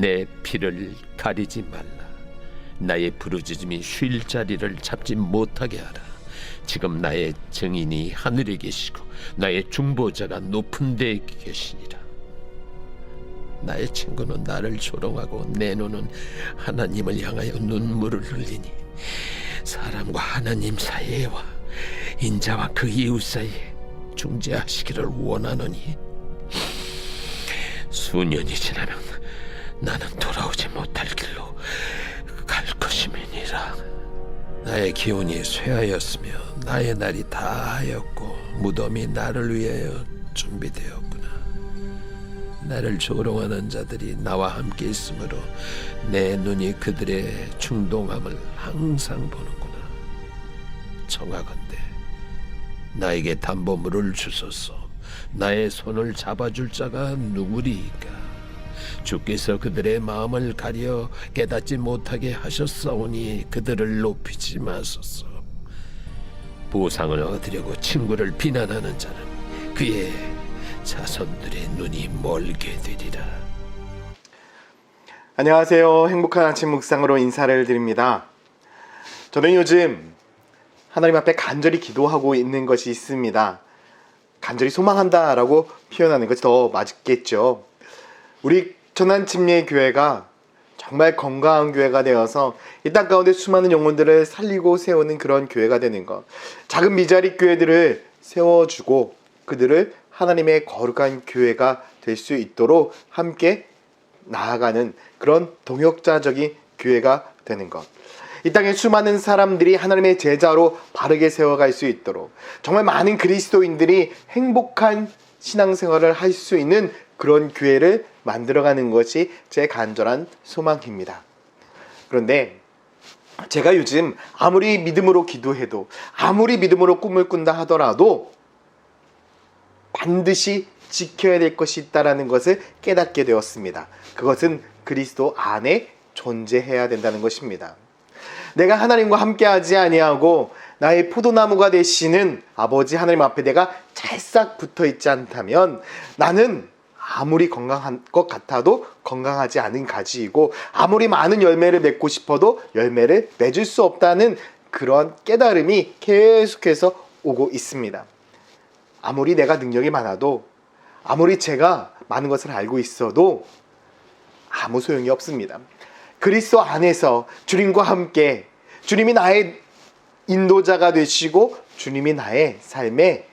내 피를 가리지 말라. 나의 부르짖음이 쉴 자리를 잡지 못하게 하라. 지금 나의 증인이 하늘에 계시고 나의 중보자가 높은 데 계시니라. 나의 친구는 나를 조롱하고 내 눈은 하나님을 향하여 눈물을 흘리니 사람과 하나님 사이에와 인자와 그 이웃 사이에 중재하시기를 원하노니 수년이 지나면 나는 돌아오지 못할 길로 갈 것임이니라. 나의 기운이 쇠하였으며 나의 날이 다하였고 무덤이 나를 위하여 준비되었구나. 나를 조롱하는 자들이 나와 함께 있으므로 내 눈이 그들의 충동함을 항상 보는구나. 청하건대 나에게 담보물을 주소서. 나의 손을 잡아줄 자가 누구리이까 주께서 그들의 마음을 가려 깨닫지 못하게 하셨사오니 그들을 높이지 마소서 보상을 얻으려고 친구를 비난하는 자는 그의 자손들의 눈이 멀게 되리라 안녕하세요. 행복한 아침 묵상으로 인사를 드립니다. 저는 요즘 하나님 앞에 간절히 기도하고 있는 것이 있습니다. 간절히 소망한다라고 표현하는 것이 더 맞겠죠. 우리 천안 침례 교회가 정말 건강한 교회가 되어서 이 땅 가운데 수많은 영혼들을 살리고 세우는 그런 교회가 되는 것. 작은 미자리 교회들을 세워주고 그들을 하나님의 거룩한 교회가 될 수 있도록 함께 나아가는 그런 동역자적인 교회가 되는 것. 이 땅에 수많은 사람들이 하나님의 제자로 바르게 세워갈 수 있도록 정말 많은 그리스도인들이 행복한 신앙생활을 할 수 있는 그런 교회를 만들어가는 것이 제 간절한 소망입니다. 그런데 제가 요즘 아무리 믿음으로 기도해도 아무리 믿음으로 꿈을 꾼다 하더라도 반드시 지켜야 될 것이 있다라는 것을 깨닫게 되었습니다. 그것은 그리스도 안에 존재해야 된다는 것입니다. 내가 하나님과 함께하지 아니하고 나의 포도나무가 되시는 아버지 하나님 앞에 내가 찰싹 붙어 있지 않다면 나는 아무리 건강한 것 같아도 건강하지 않은 가지이고 아무리 많은 열매를 맺고 싶어도 열매를 맺을 수 없다는 그런 깨달음이 계속해서 오고 있습니다. 아무리 내가 능력이 많아도 아무리 제가 많은 것을 알고 있어도 아무 소용이 없습니다. 그리스도 안에서 주님과 함께 주님이 나의 인도자가 되시고 주님이 나의 삶의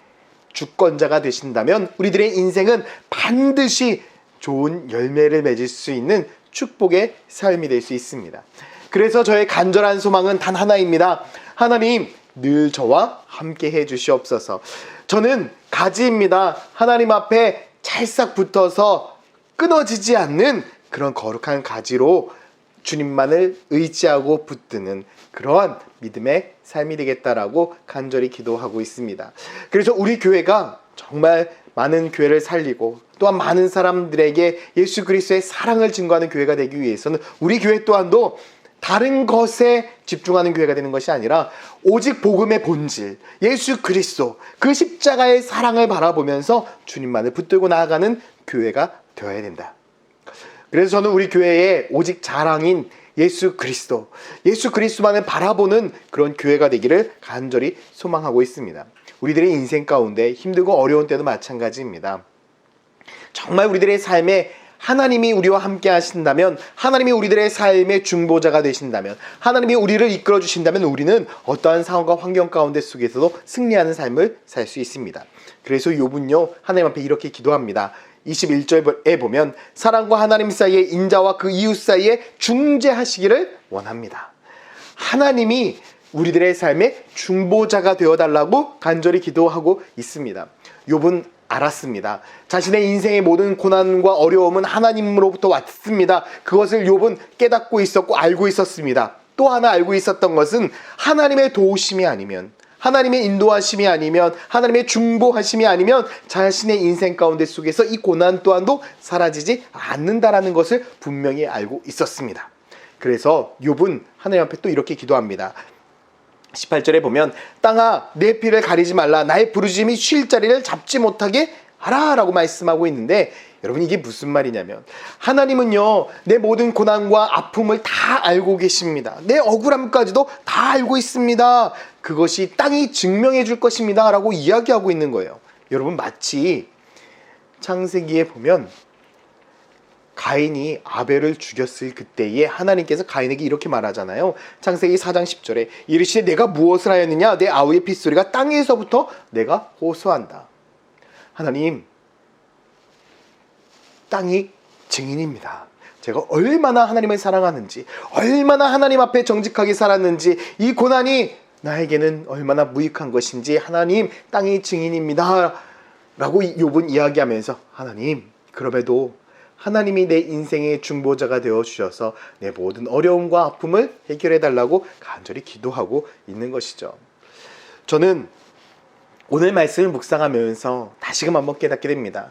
주권자가 되신다면 우리들의 인생은 반드시 좋은 열매를 맺을 수 있는 축복의 삶이 될 수 있습니다. 그래서 저의 간절한 소망은 단 하나입니다. 하나님 늘 저와 함께 해 주시옵소서. 저는 가지입니다. 하나님 앞에 찰싹 붙어서 끊어지지 않는 그런 거룩한 가지로 주님만을 의지하고 붙드는 그러한 믿음의 삶이 되겠다라고 간절히 기도하고 있습니다. 그래서 우리 교회가 정말 많은 교회를 살리고 또한 많은 사람들에게 예수 그리스도의 사랑을 증거하는 교회가 되기 위해서는 우리 교회 또한도 다른 것에 집중하는 교회가 되는 것이 아니라 오직 복음의 본질, 예수 그리스도, 그 십자가의 사랑을 바라보면서 주님만을 붙들고 나아가는 교회가 되어야 된다. 그래서 저는 우리 교회의 오직 자랑인 예수 그리스도, 예수 그리스도만을 바라보는 그런 교회가 되기를 간절히 소망하고 있습니다. 우리들의 인생 가운데 힘들고 어려운 때도 마찬가지입니다. 정말 우리들의 삶에 하나님이 우리와 함께 하신다면, 하나님이 우리들의 삶의 중보자가 되신다면, 하나님이 우리를 이끌어 주신다면 우리는 어떠한 상황과 환경 가운데 속에서도 승리하는 삶을 살 수 있습니다. 그래서 욥은요, 하나님 앞에 이렇게 기도합니다. 21절에 보면 사랑과 하나님 사이의 인자와 그 이웃 사이에 중재하시기를 원합니다. 하나님이 우리들의 삶의 중보자가 되어 달라고 간절히 기도하고 있습니다. 욥은 알았습니다. 자신의 인생의 모든 고난과 어려움은 하나님으로부터 왔습니다. 그것을 욥은 깨닫고 있었고 알고 있었습니다. 또 하나 알고 있었던 것은 하나님의 도우심이 아니면 하나님의 인도하심이 아니면 하나님의 중보하심이 아니면 자신의 인생 가운데 속에서 이 고난 또한도 사라지지 않는다라는 것을 분명히 알고 있었습니다. 그래서 욥은 하나님 앞에 또 이렇게 기도합니다. 18절에 보면 땅아 내 피를 가리지 말라 나의 부르짐이 쉴 자리를 잡지 못하게 하라라고 말씀하고 있는데 여러분 이게 무슨 말이냐면 하나님은요 내 모든 고난과 아픔을 다 알고 계십니다. 내 억울함까지도 다 알고 있습니다. 그것이 땅이 증명해 줄 것입니다 라고 이야기하고 있는 거예요. 여러분 마치 창세기에 보면 가인이 아벨을 죽였을 그때에 하나님께서 가인에게 이렇게 말하잖아요. 창세기 4장 10절에 이르시되 내가 무엇을 하였느냐 내 아우의 핏소리가 땅에서부터 내가 호소한다. 하나님 땅이 증인입니다. 제가 얼마나 하나님을 사랑하는지, 얼마나 하나님 앞에 정직하게 살았는지, 이 고난이 나에게는 얼마나 무익한 것인지 하나님 땅이 증인입니다. 라고 욥은 이야기하면서 하나님 그럼에도 하나님이 내 인생의 중보자가 되어 주셔서 내 모든 어려움과 아픔을 해결해 달라고 간절히 기도하고 있는 것이죠. 저는 오늘 말씀을 묵상하면서 다시금 한번 깨닫게 됩니다.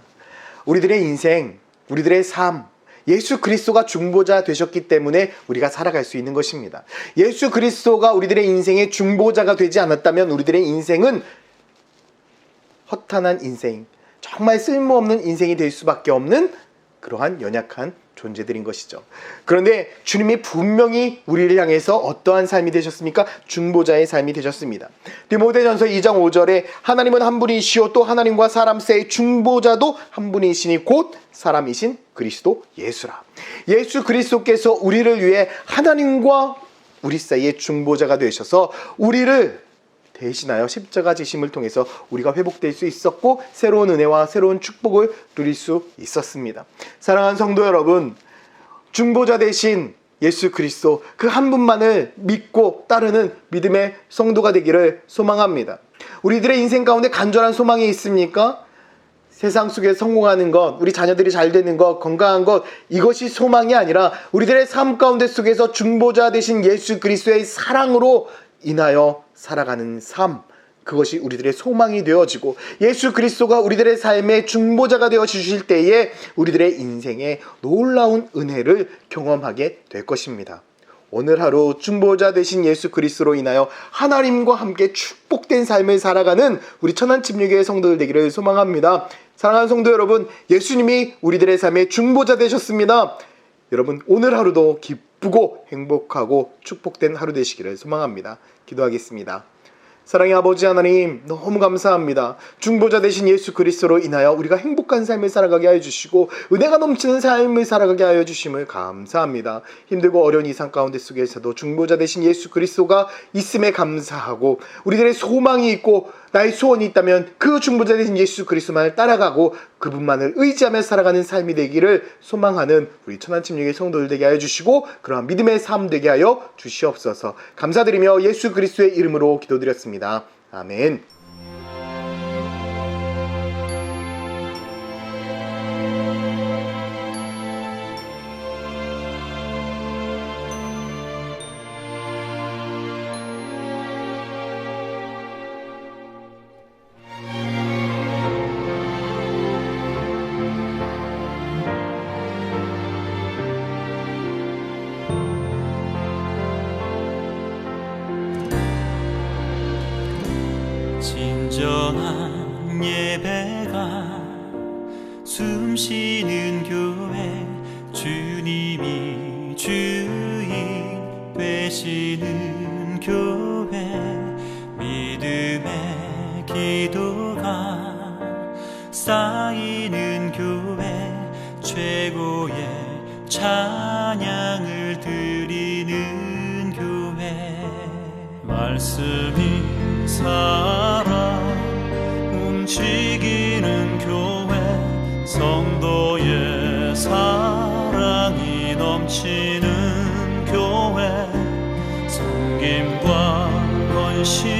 우리들의 인생, 우리들의 삶, 예수 그리스도가 중보자 되셨기 때문에 우리가 살아갈 수 있는 것입니다. 예수 그리스도가 우리들의 인생의 중보자가 되지 않았다면 우리들의 인생은 허탄한 인생, 정말 쓸모없는 인생이 될 수밖에 없는 그러한 연약한 존재들인 것이죠. 그런데 주님이 분명히 우리를 향해서 어떠한 삶이 되셨습니까? 중보자의 삶이 되셨습니다. 디모데전서 2장 5절에 하나님은 한 분이시요 또 하나님과 사람 사이의 중보자도 한 분이시니 곧 사람이신 그리스도 예수라. 예수 그리스도께서 우리를 위해 하나님과 우리 사이의 중보자가 되셔서 우리를 대신하여 십자가 지심을 통해서 우리가 회복될 수 있었고 새로운 은혜와 새로운 축복을 누릴 수 있었습니다. 사랑하는 성도 여러분, 중보자 대신 예수 그리스도 그 한 분만을 믿고 따르는 믿음의 성도가 되기를 소망합니다. 우리들의 인생 가운데 간절한 소망이 있습니까? 세상 속에 성공하는 것, 우리 자녀들이 잘 되는 것, 건강한 것, 이것이 소망이 아니라 우리들의 삶 가운데 속에서 중보자 되신 예수 그리스도의 사랑으로 인하여 살아가는 삶, 그것이 우리들의 소망이 되어지고 예수 그리스도가 우리들의 삶의 중보자가 되어 주실 때에 우리들의 인생에 놀라운 은혜를 경험하게 될 것입니다. 오늘 하루 중보자 되신 예수 그리스도로 인하여 하나님과 함께 축복된 삶을 살아가는 우리 천안 침례교회 성도들 되기를 소망합니다. 사랑하는 성도 여러분, 예수님이 우리들의 삶의 중보자 되셨습니다. 여러분 오늘 하루도 기쁘 고 행복하고 축복된 하루 되시기를 소망합니다. 기도하겠습니다. 사랑의 아버지 하나님 너무 감사합니다. 중보자 되신 예수 그리스도로 인하여 우리가 행복한 삶을 살아가게 하여 주시고 은혜가 넘치는 삶을 살아가게 하여 주심을 감사합니다. 힘들고 어려운 이상 가운데 속에서도 중보자 되신 예수 그리스도가 있음에 감사하고 우리들의 소망이 있고 나의 소원이 있다면 그 중보자 되신 예수 그리스도만을 따라가고 그분만을 의지하며 살아가는 삶이 되기를 소망하는 우리 천안침례의 성도들 되게 하여 주시고 그러한 믿음의 삶 되게 하여 주시옵소서 감사드리며 예수 그리스도의 이름으로 기도드렸습니다. 아멘. 되시는 교회 믿음의 기도가 쌓이는 교회 최고의 찬양을 드리는 교회. 말씀이 살아 움직이는 교회 성도의 사랑이 넘치 是。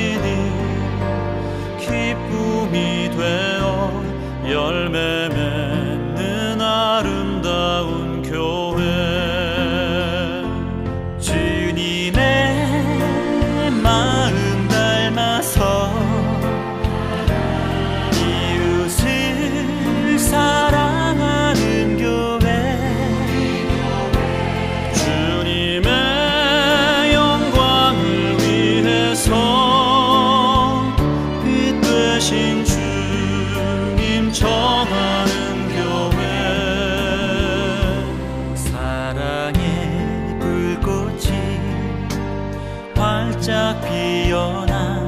피어나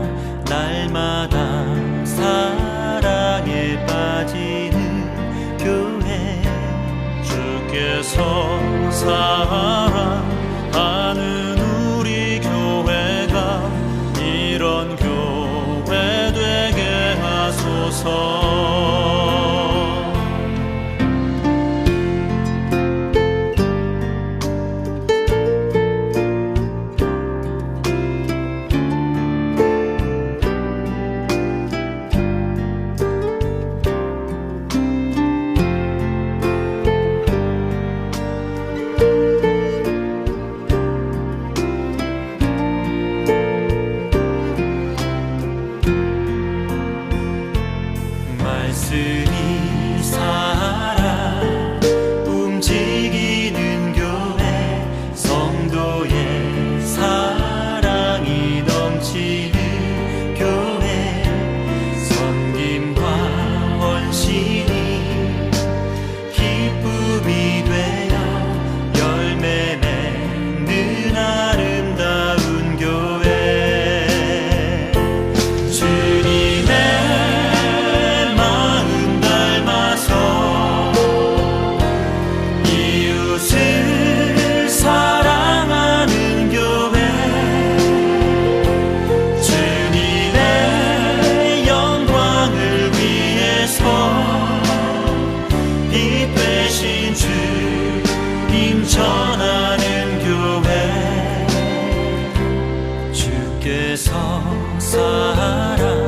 날마다 사랑에 빠지는 교회 주께서 사 주께서 사랑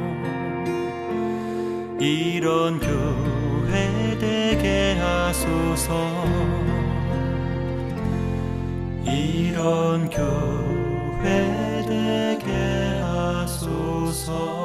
이런 교회 되게 하소서. 이런 교회 되게 하소서